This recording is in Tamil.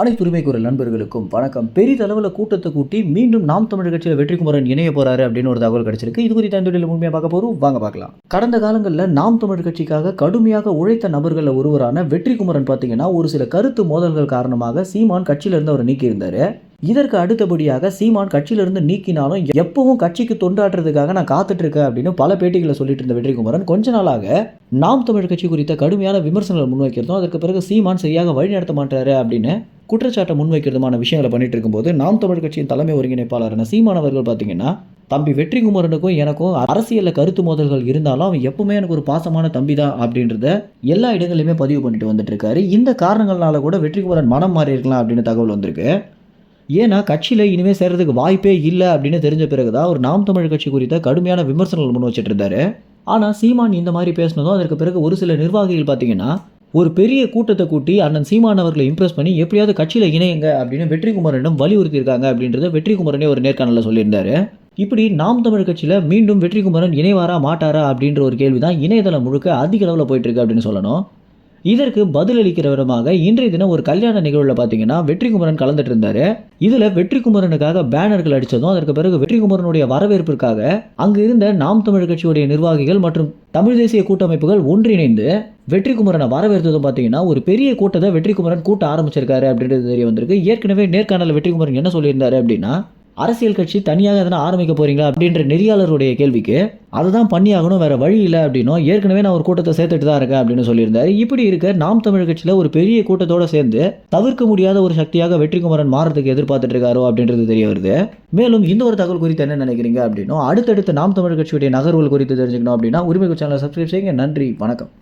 அனைத்து குரல் நண்பர்களுக்கும் வணக்கம். பெரிதளவில் கூட்டத்தை கூட்டி மீண்டும் நாம் தமிழர் கட்சியில் வெற்றி குமரன் இணைய போறாரு அப்படின்னு ஒரு தகவல் கிடைச்சிருக்கு. இது குறித்த இந்த வீடியோல முழுமையாக பார்க்க போறோம். வாங்க பார்க்கலாம். கடந்த காலங்களில் நாம் தமிழர் கட்சிக்காக கடுமையாக உழைத்த நபர்களில் ஒருவரான வெற்றிக்குமரன் பார்த்தீங்கன்னா ஒரு சில கருத்து மோதல்கள் காரணமாக சீமான் கட்சியிலிருந்து அவர் நீக்கியிருந்தாரு. இதற்கு அடுத்தபடியாக சீமான் கட்சியிலிருந்து நீக்கினாலும் எப்பவும் கட்சிக்கு தொண்டாற்றுறதுக்காக நான் காத்துட்டு இருக்கேன் அப்படின்னு பல பேட்டிகளை சொல்லிட்டு இருந்த வெற்றிக்குமரன் கொஞ்ச நாளாக நாம் தமிழ் கட்சி குறித்த கடுமையான விமர்சனங்கள் முன்வைக்கிறதும் அதற்கு பிறகு சீமான் சரியாக வழிநடத்த மாட்டாரு அப்படின்னு குற்றச்சாட்டை முன்வைக்கிறதுமான விஷயங்களை பண்ணிட்டு இருக்கும்போது நாம் தமிழர் கட்சியின் தலைமை ஒருங்கிணைப்பாளரான சீமான் அவர்கள் பார்த்தீங்கன்னா தம்பி வெற்றிகுமரனுக்கும் எனக்கும் அரசியலில் கருத்து மோதல்கள் இருந்தாலும் அவன் எப்பவுமே எனக்கு ஒரு பாசமான தம்பி தான் அப்படின்றத எல்லா இடங்களிலுமே பதிவு பண்ணிட்டு வந்துட்டு இருக்காரு. இந்த காரணங்களால கூட வெற்றிகுமரன் மனம் மாறி இருக்கலாம் அப்படின்னு தகவல் வந்திருக்கு. ஏன்னா கட்சியில் இனிமேல் சேர்றதுக்கு வாய்ப்பே இல்லை அப்படின்னு தெரிஞ்ச பிறகு தான் ஒரு நாம் தமிழ் கட்சி குறித்த கடுமையான விமர்சனங்கள் முன் வச்சுட்டு இருந்தாரு ஆனால் சீமான் இந்த மாதிரி பேசினதும் அதற்கு பிறகு ஒரு சில நிர்வாகிகள் பார்த்தீங்கன்னா ஒரு பெரிய கூட்டத்தை கூட்டி அண்ணன் சீமான் அவர்களை இம்ப்ரெஸ் பண்ணி எப்படியாவது கட்சியில் இணையுங்க அப்படின்னு வெற்றிக்குமரனிடம் வலியுறுத்தியிருக்காங்க அப்படின்றத வெற்றிக்குமரனே ஒரு நேர்காணலில் சொல்லியிருந்தாரு. இப்படி நாம் தமிழ் கட்சியில் மீண்டும் வெற்றிக்குமரன் இணைவாரா மாட்டாரா அப்படின்ற ஒரு கேள்வி தான் இணையதளம் முழுக்க அதிக அளவில் போயிட்டுருக்கு அப்படின்னு சொல்லணும். இதற்கு பதிலளிக்கிற விதமாக இன்றைய தினம் ஒரு கல்யாண நிகழ்வில் பார்த்தீங்கன்னா வெற்றிக்குமரன் கலந்துட்டு இருந்தாரு இதுல வெற்றிக்குமரனுக்காக பேனர்கள் அடிச்சதும் அதற்கு பிறகு வெற்றிக்குமரனுடைய வரவேற்பிற்காக அங்கு இருந்த நாம் தமிழ் கட்சியுடைய நிர்வாகிகள் மற்றும் தமிழ் தேசிய கூட்டமைப்புகள் ஒன்றிணைந்து வெற்றிக்குமரனை வரவேற்றதும் பார்த்தீங்கன்னா ஒரு பெரிய கூட்டத்தை வெற்றிக்குமரன் கூட்ட ஆரம்பிச்சிருக்காரு அப்படின்றது தெரிய வந்திருக்கு. ஏற்கனவே நேர்காணல் வெற்றிக்குமரன் என்ன சொல்லியிருந்தாரு அப்படின்னா அரசியல் கட்சி தனியாக எதனா ஆரம்பிக்க போறீங்களா அப்படின்ற நெறியாளருடைய கேள்விக்கு அதுதான் பண்ணியாகணும் வேற வழி இல்லை அப்படின்னும் ஏற்கனவே நான் ஒரு கூட்டத்தை சேர்த்துட்டு தான் இருக்கேன் அப்படின்னு சொல்லியிருந்தாரு. இப்படி இருக்க நாம் தமிழ் கட்சியில் ஒரு பெரிய கூட்டத்தோட சேர்ந்து தவிர்க்க முடியாத ஒரு சக்தியாக வெற்றிக்குமரன் மாறதுக்கு எதிர்பார்த்துட்டு இருக்காரோ அப்படின்றது தெரிய வருது. மேலும் இந்த ஒரு தகவல் குறித்து என்ன நினைக்கிறீங்க அப்படின்னும் அடுத்தடுத்து நாம் தமிழ் கட்சியுடைய நகர்வுகள் குறித்து தெரிஞ்சுக்கணும் அப்படின்னா உரிமை சேனலை சப்ஸ்கிரைப் செய்யுங்க. நன்றி வணக்கம்.